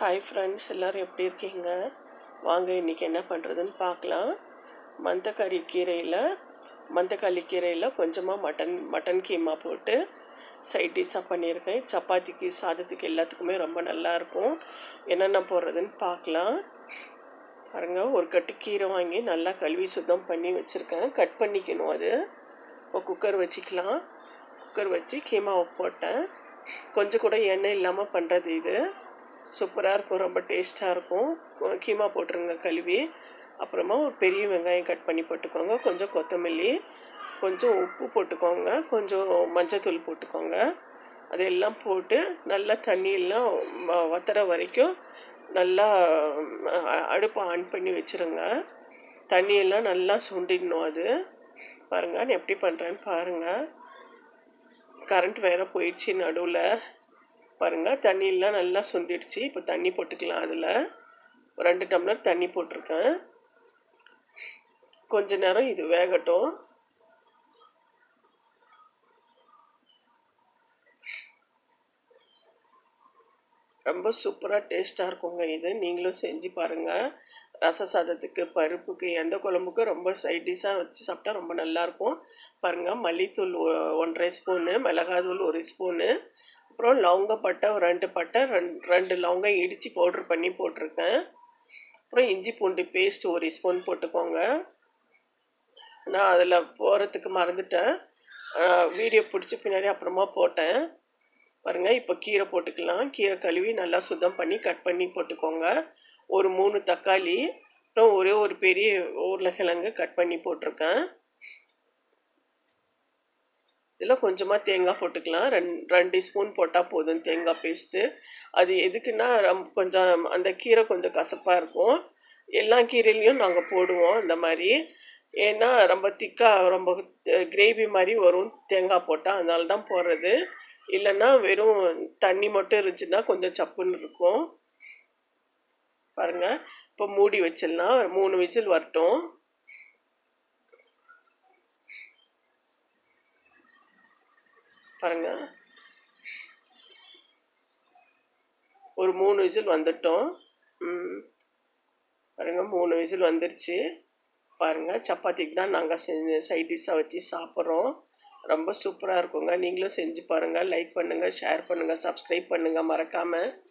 Hi friends எல்லோரும் எப்படி இருக்கீங்க? வாங்க இன்றைக்கி என்ன பண்ணுறதுன்னு பார்க்கலாம். மந்தக்கறி கீரையில் மந்தக்காளி கீரையில் கொஞ்சமாக மட்டன் மட்டன் கீமா போட்டு சைட் டிஷ்ஷாக பண்ணியிருக்கேன். சப்பாத்திக்கு சாதத்துக்கு எல்லாத்துக்குமே ரொம்ப நல்லாயிருக்கும் என்னென்ன போடுறதுன்னு பார்க்கலாம். பாருங்கள் ஒரு கட்டு கீரை வாங்கி நல்லா கழுவி சுத்தம் பண்ணி வச்சுருக்கேன். கட் பண்ணிக்கணும் அது. இப்போ குக்கர் வச்சுக்கலாம். குக்கர் வச்சு கீமாவை போட்டேன். கொஞ்சம் கூட எண்ணெய் இல்லாமல் பண்ணுறது இது. சூப்பராக இருக்கும் ரொம்ப டேஸ்ட்டாக இருக்கும். கீமா போட்டுருங்க கழுவி. அப்புறமா ஒரு பெரிய வெங்காயம் கட் பண்ணி போட்டுக்கோங்க. கொஞ்சம் கொத்தமல்லி கொஞ்சம் உப்பு போட்டுக்கோங்க. கொஞ்சம் மஞ்சத்தூள் போட்டுக்கோங்க. அதெல்லாம் போட்டு நல்லா தண்ணியெல்லாம் வத்துற வரைக்கும் நல்லா அடுப்பை ஆன் பண்ணி வச்சுருங்க. தண்ணியெல்லாம் நல்லா சுண்டிடணும் அது. பாருங்கள் நான் எப்படி பண்ணுறேன்னு பாருங்கள் கரண்ட் வேற போயிடுச்சு நடுவில். பாருங்கள் தண்ணியெல்லாம் நல்லா சுண்டிடுச்சு. இப்போ தண்ணி போட்டுக்கலாம் அதில். ரெண்டு டம்ளர் தண்ணி போட்டிருக்கேன். கொஞ்ச நேரம் இது வேகட்டும். ரொம்ப சூப்பராக டேஸ்ட்டாக இருக்குங்க இது. நீங்களும் செஞ்சு பாருங்கள் ரச சாதத்துக்கு பருப்புக்கு எந்த குழம்புக்கும் ரொம்ப சைட் டிஷ்ஷாக வச்சு சாப்பிட்டா ரொம்ப நல்லாயிருக்கும் பாருங்கள் மல்லித்தூள் ஒன்றரை ஸ்பூனு மிளகாத்தூள் ஒரு ஸ்பூனு அப்புறம் லவங்கப்பட்டை ஒரு ரெண்டு பட்டை ரெண்டு ரெண்டு லவங்கம் இடித்து பவுட்ரு பண்ணி போட்டிருக்கேன். அப்புறம் இஞ்சி பூண்டு பேஸ்ட் ஒரு ஸ்பூன் போட்டுக்கோங்க. நான் அதில் போகிறதுக்கு மறந்துட்டேன். வீடியோ பிடிச்ச பின்னாடி அப்புறமா போட்டேன். பாருங்கள் இப்போ கீரை போட்டுக்கலாம். கீரை கழுவி நல்லா சுத்தம் பண்ணி கட் பண்ணி போட்டுக்கோங்க. ஒரு மூணு தக்காளி அப்புறம் ஒரே ஒரு பெரிய உருளைக்கிழங்கு கட் பண்ணி போட்டிருக்கேன். இதில் கொஞ்சமாக தேங்காய் போட்டுக்கலாம். ரெண் ரெண்டு ஸ்பூன் போட்டால் போதும் தேங்காய் பேஸ்ட்டு அது எதுக்குன்னா ரம் கொஞ்சம் அந்த கீரை கொஞ்சம் கசப்பாக இருக்கும். எல்லா கீரையிலையும் நாங்கள் போடுவோம் இந்த மாதிரி. ஏன்னா ரொம்ப திக்காக ரொம்ப கிரேவி மாதிரி வரும் தேங்காய் போட்டால் அதனால தான் போடுறது. இல்லைன்னா வெறும் தண்ணி மட்டும் இருந்துச்சுன்னா கொஞ்சம் சப்புன்னு இருக்கும். பாருங்கள் இப்போ மூடி வச்சிடலாம். மூணு விசில் வரட்டும். பாருங்க. ஒரு மூணு விசில் வந்துட்டோம். ம். பாருங்க மூணு விசில் வந்துருச்சு. பாருங்க சப்பாத்திக்கு தான் நாங்கள் செஞ்சு சைட் டிஷ்ஷாக வச்சு சாப்பிட்றோம். ரொம்ப சூப்பராக இருக்குங்க. நீங்களும் செஞ்சு பாருங்கள் லைக் பண்ணுங்கள் ஷேர் பண்ணுங்கள் சப்ஸ்கிரைப் பண்ணுங்கள் மறக்காமல்